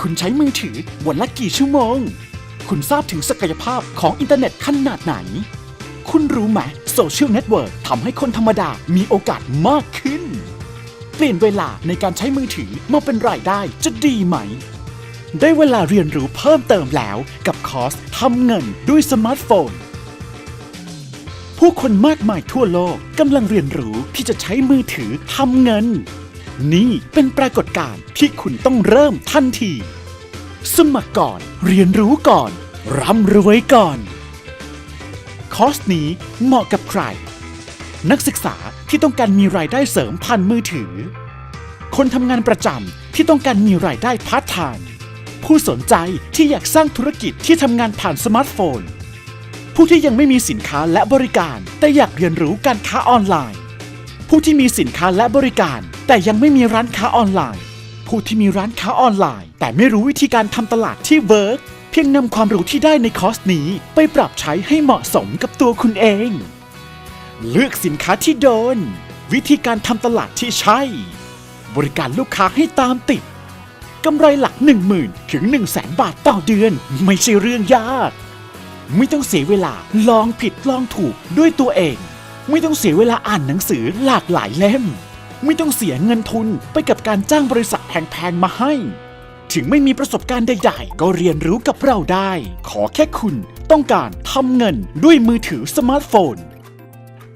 คุณใช้มือถือวันละกี่ชั่วโมง คุณทราบถึงศักยภาพของอินเทอร์เน็ตขนาดไหน คุณรู้ไหมโซเชียลเน็ตเวิร์กทำให้คนธรรมดามีโอกาสมากขึ้น เปลี่ยนเวลาในการใช้มือถือมาเป็นรายได้จะดีไหม ได้เวลาเรียนรู้เพิ่มเติมแล้วกับคอร์สทำเงินด้วยสมาร์ทโฟน ผู้คนมากมายทั่วโลกกำลังเรียนรู้ที่จะใช้มือถือทำเงิน นี่เป็นปรากฏการณ์ที่คุณต้องเริ่มทันที สมัครก่อน เรียนรู้ก่อน ร่ำรวยก่อน คอร์สนี้เหมาะกับใคร นักศึกษาที่ต้องการมีรายได้เสริมผ่านมือถือ คนทำงานประจำที่ต้องการมีรายได้พาร์ทไทม์ผู้สนใจที่อยากสร้างธุรกิจที่ทำงานผ่านสมาร์ทโฟน ผู้ที่ยังไม่มีสินค้าและบริการ แต่อยากเรียนรู้การค้าออนไลน์ ผู้ที่มีสินค้าและบริการ แต่ยังไม่มีร้านค้าออนไลน์ ผู้ที่มีร้านค้าออนไลน์ แต่ไม่รู้วิธีการทำตลาดที่เวิร์กเพียงนำความรู้ที่ได้ในคอร์สนี้ ไปปรับใช้ให้เหมาะสมกับตัวคุณเอง เลือกสินค้าที่โดน วิธีการทำตลาดที่ใช่ บริการลูกค้าให้ตามติดกำไรหลัก 1 0,000 ถึง 1 0 0 0 0แสนบาทต่อเดือน ไม่ใช่เรื่องยาก ไม่ต้องเสียเวลาลองผิดลองถูกด้วยตัวเอง ไม่ต้องเสียเวลาอ่านหนังสือหลากหลายเล่ม ไม่ต้องเสียเงินทุนไปกับการจ้างบริษัทแพงๆมาให้ ถึงไม่มีประสบการณ์ใดๆ ก็เรียนรู้กับเราได้ ขอแค่คุณต้องการทำเงินด้วยมือถือสมาร์ทโฟน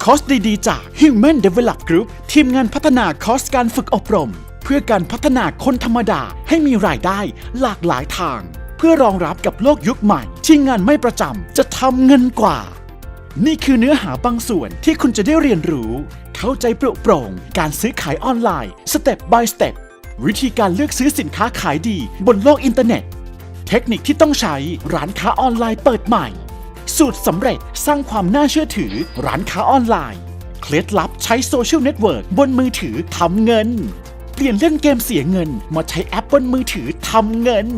คอร์สดีๆ จาก Human Develop Group ทีมงานพัฒนาคอร์สการฝึกอบรม เพื่อการพัฒนาคนธรรมดาให้มีรายได้หลากหลายทาง เพื่อรองรับกับโลกยุคใหม่ ที่งานไม่ประจำจะทำเงินกว่า นี่คือเนื้อหาบางส่วนที่คุณจะได้เรียนรู้ เข้าใจโปร่โปร่ง การซื้อขายออนไลน์ Step by Step วิธีการเลือกซื้อสินค้าขายดีบนโลกอินเทอร์เน็ต เทคนิคที่ต้องใช้ร้านค้าออนไลน์เปิดใหม่ สูตรสำเร็จสร้างความน่าเชื่อถือร้านค้าออนไลน์ เคล็ดลับใช้โซเชียลเน็ตเวิร์กบนมือถือทำเงิน เปลี่ยนเล่นเกมเสียเงิน มาใช้แอปบนมือถือทำเงิน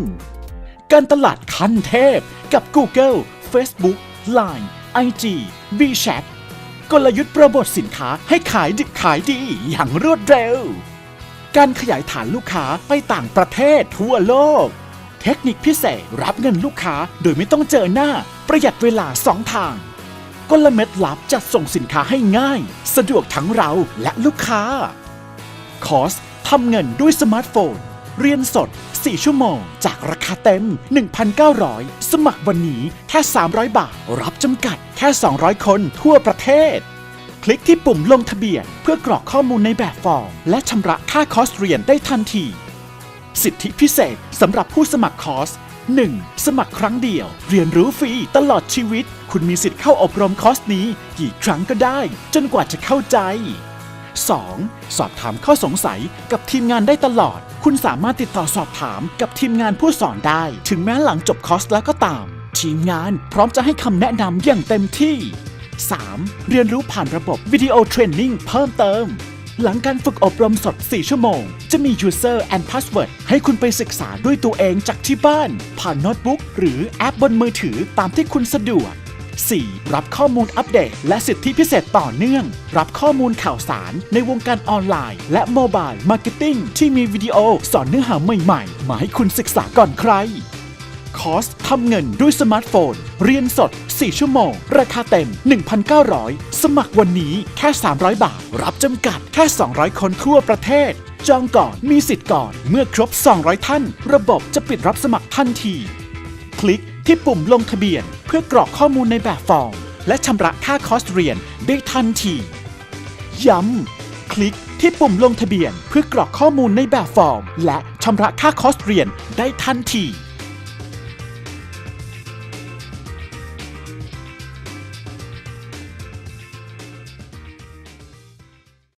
การตลาดขั้นเทพกับ Google Facebook Line IG WeChat กลยุทธ์โปรโมทสินค้าให้ขายดิบขายดีอย่างรวดเร็ว การขยายฐานลูกค้าไปต่างประเทศทั่วโลก เทคนิคพิเศษรับเงินลูกค้าโดยไม่ต้องเจอหน้า ประหยัดเวลาสองทาง กลเม็ดลับจัดส่งสินค้าให้ง่าย สะดวกทั้งเราและลูกค้า คอสทำเงินด้วยสมาร์ทโฟน เรียนสด 4 ชั่วโมง จากราคาเต็ม 1,900 สมัครวันนี้แค่ 300 บาท รับจำกัดแค่ 200 คนทั่วประเทศ คลิกที่ปุ่มลงทะเบียน เพื่อกรอกข้อมูลในแบบฟอร์ม และชำระค่าคอร์สเรียนได้ทันที สิทธิพิเศษสำหรับผู้สมัครคอร์ส 1. สมัครครั้งเดียว เรียนรู้ฟรีตลอดชีวิต คุณมีสิทธิ์เข้าอบรมคอร์สนี้ กี่ครั้งก็ได้ จนกว่าจะเข้าใจ 2. สอบถามข้อสงสัยกับทีมงานได้ตลอด คุณสามารถติดต่อสอบถามกับทีมงานผู้สอนได้ ถึงแม้หลังจบคอร์สแล้วก็ตาม ทีมงานพร้อมจะให้คำแนะนำอย่างเต็มที่ 3. เรียนรู้ผ่านระบบวิดีโอเทรนนิ่งเพิ่มเติม หลังการฝึกอบรมสด 4 ชั่วโมง จะมี User and Password ให้คุณไปศึกษาด้วยตัวเองจากที่บ้าน ผ่านโน้ตบุ๊กหรือแอปบนมือถือตามที่คุณสะดวก 4. รับข้อมูลอัปเดต และสิทธิพิเศษต่อเนื่อง รับข้อมูลข่าวสารในวงการออนไลน์ และโมบายมาร์เก็ตติ้งที่มีวิดีโอสอนเนื้อหาใหม่ๆ มาให้คุณศึกษาก่อนใคร คอร์สทำเงินด้วยสมาร์ทโฟน เรียนสด 4 ชั่วโมง ราคาเต็ม 1,900 สมัครวันนี้แค่ 300 บาท รับจำกัดแค่ 200 คนทั่วประเทศ จองก่อนมีสิทธิ์ก่อน เมื่อครบ 200 ท่าน ระบบจะปิดรับสมัครทันที คลิก ที่ปุ่มลงทะเบียนเพื่อกรอกข้อมูลในแบบฟอร์ม และชำระค่าคอร์สเรียนได้ทันที ย้ำ คลิกที่ปุ่มลงทะเบียนเพื่อกรอกข้อมูลในแบบฟอร์ม และชำระค่าคอร์สเรียนได้ทันที